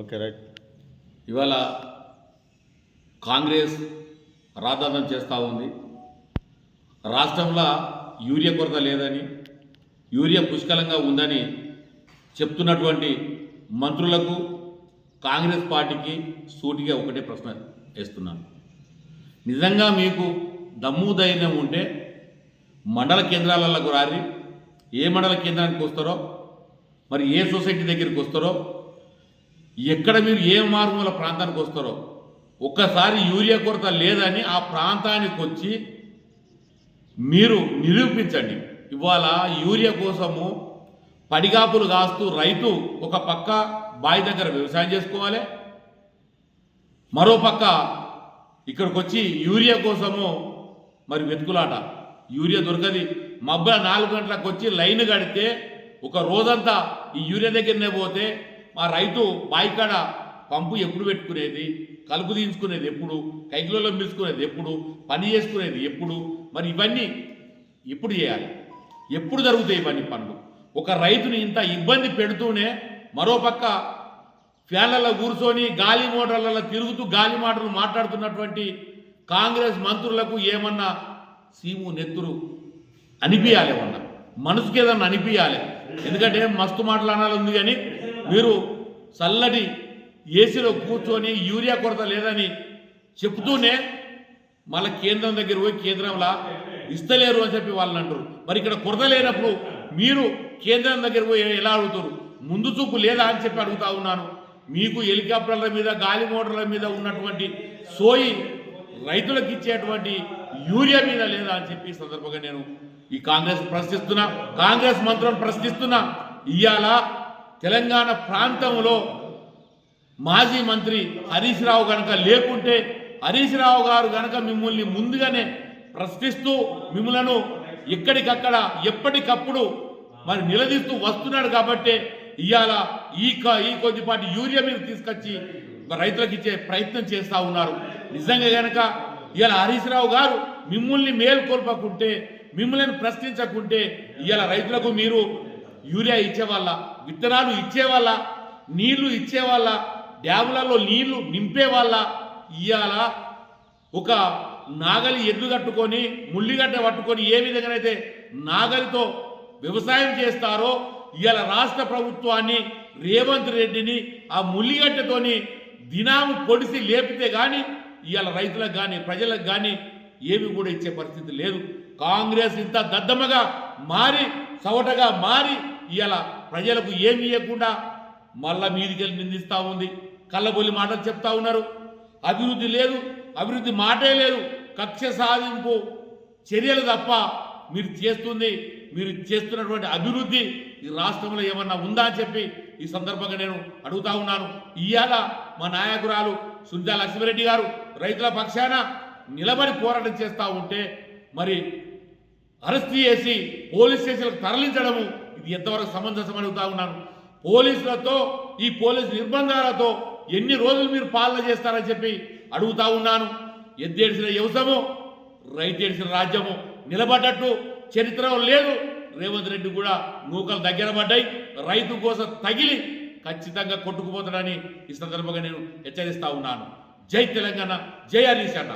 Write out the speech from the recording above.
Okay right. ఇవాళ కాంగ్రెస్ రాజధానం చేస్తూ ఉంది. రాష్ట్రంలో యూరియా కొరత లేదని యూరియా పుష్కలంగా ఉందని చెప్తున్నటువంటి మంత్రులకు కాంగ్రెస్ పార్టీకి సూటిగా ఒకటే ప్రశ్న వేస్తున్నాను. నిజంగా మీకు దమ్ము ధైర్యం ఉంటే మండల కేంద్రాలకు రారి ఏ మండల కేంద్రానికి వస్తారో మరి ఏ సొసైటీ దగ్గరికి వస్తారో ఎక్కడ మీరు ఏ మారుమూల ప్రాంతానికి వస్తారో. ఒక్కసారి యూరియా కొరత లేదని ఆ ప్రాంతానికి వచ్చి మీరు నిరూపించండి. ఇవాళ యూరియా కోసము పడిగాపులు కాస్తూ రైతు ఒక పక్క బావి దగ్గర వ్యవసాయం చేసుకోవాలి. మరో పక్క ఇక్కడికి వచ్చి యూరియా కోసము మరి వెతుకులాట. యూరియా దొరకది. మబ్బ నాలుగు గంటలకు వచ్చి లైన్ కడితే ఒక రోజంతా ఈ యూరియా దగ్గరనే పోతే మా రైతు బాయికాడ పంపు ఎప్పుడు పెట్టుకునేది? కలుపు తీయించుకునేది ఎప్పుడు? కైకిలలో పిలుచుకునేది ఎప్పుడు? పని చేసుకునేది ఎప్పుడు? మరి ఇవన్నీ ఎప్పుడు చేయాలి? ఎప్పుడు జరుగుతాయి ఇవన్నీ పనులు? ఒక రైతుని ఇంత ఇబ్బంది పెడుతూనే మరోపక్క ఫ్యాన్లలో కూర్చొని గాలి మోటార్లలో తిరుగుతూ గాలి మాటలు మాట్లాడుతున్నటువంటి కాంగ్రెస్ మంత్రులకు ఏమన్నా సీము నెత్తురు అనిపించాలి ఏమన్నా? మనసుకి ఏదన్నా అనిపించాలి ఎందుకంటే మస్తు మాటలు ఉంది కానీ మీరు చల్లటి ఏసీలో కూర్చొని యూరియా కొరత లేదని చెప్తూనే మళ్ళీ కేంద్రం దగ్గర పోయి కేంద్రంలా ఇస్తలేరు అని చెప్పి వాళ్ళని అంటారు మరి ఇక్కడ కొరత లేనప్పుడు మీరు కేంద్రం దగ్గర పోయి ఎలా అడుగుతారు ముందు చూపు లేదా అని చెప్పి అడుగుతా ఉన్నాను. మీకు హెలికాప్టర్ల మీద గాలి మోటార్ల మీద ఉన్నటువంటి సోయి రైతులకు ఇచ్చేటువంటి యూరియా మీద లేదా అని చెప్పి సందర్భంగా నేను ఈ కాంగ్రెస్ ప్రశ్నిస్తున్నా. కాంగ్రెస్ మంత్రులను ప్రశ్నిస్తున్నా. ఇవాళ తెలంగాణ ప్రాంతంలో మాజీ మంత్రి హరీష్ రావు గనక లేకుంటే హరీష్ రావు గారు గనక మిమ్మల్ని ముందుగానే ప్రశ్నిస్తూ మిమ్మలను ఎక్కడికక్కడ ఎప్పటికప్పుడు మరి నిలదీస్తూ వస్తున్నాడు కాబట్టి ఇవాళ ఈ క- ఈ కొద్దిపాటి యూరియా మీరు తీసుకొచ్చి రైతులకు ఇచ్చే ప్రయత్నం చేస్తూ ఉన్నారు. నిజంగా గనక ఇవాళ హరీష్ రావు గారు మిమ్మల్ని మేల్కొల్పకుంటే మిమ్మల్ని ప్రశ్నించకుంటే ఇవాళ రైతులకు మీరు యూరియా ఇచ్చేవాళ్ళ విత్తనాలు ఇచ్చేవాళ్ళ నీళ్ళు ఇచ్చేవాళ్ళ డ్యాములలో నీళ్ళు నింపేవాళ్ళ ఇవాళ ఒక నాగలి ఎద్దు కట్టుకొని ముల్లిగడ్డ పట్టుకొని ఏ విధంగానైతే నాగలితో వ్యవసాయం చేస్తారో ఇవాళ రాష్ట్ర ప్రభుత్వాన్ని రేవంత్ రెడ్డిని ఆ ముల్లిగడ్డతోని దినాము పొడిసి లేపితే కానీ ఇవాళ రైతులకు కానీ ప్రజలకు కానీ ఏమి కూడా ఇచ్చే పరిస్థితి లేదు. కాంగ్రెస్ ఇంత దద్దమ్మగా మారి సవటగా మారి ఇలా ప్రజలకు ఏమి ఇవ్వకుండా మళ్ళా మీదికెళ్ళి నిందిస్తూ ఉంది. కళ్ళబొల్లి మాటలు చెప్తా ఉన్నారు. అభివృద్ధి లేదు అభివృద్ధి మాటే లేదు. కక్ష సాధింపు చర్యలు తప్ప మీరు చేస్తుంది మీరు చేస్తున్నటువంటి అభివృద్ధి ఈ రాష్ట్రంలో ఏమన్నా ఉందా అని చెప్పి ఈ సందర్భంగా నేను అడుగుతా ఉన్నాను. ఇవాళ మా నాయకురాలు సుందా లక్ష్మిరెడ్డి గారు రైతుల పక్షాన నిలబడి పోరాటం చేస్తూ ఉంటే మరి అరెస్ట్ చేసి పోలీస్ స్టేషన్లకు తరలించడము ఎంతవరకు సమంజసం అడుగుతా ఉన్నాను పోలీసులతో ఈ పోలీసు నిర్బంధాలతో ఎన్ని రోజులు మీరు పాలన చేస్తారని చెప్పి అడుగుతా ఉన్నాను. ఎద్దేడిసిన వ్యవసము రైతేడిసిన రాజ్యము నిలబడ్డట్టు చరిత్ర లేదు. రేవంత్ రెడ్డి కూడా నూకలు దగ్గర పడ్డాయి. రైతు కోసం తగిలి ఖచ్చితంగా కొట్టుకుపోతాడని ఈ సందర్భంగా నేను హెచ్చరిస్తా ఉన్నాను. జై తెలంగాణ జై హరీష్ అన్న.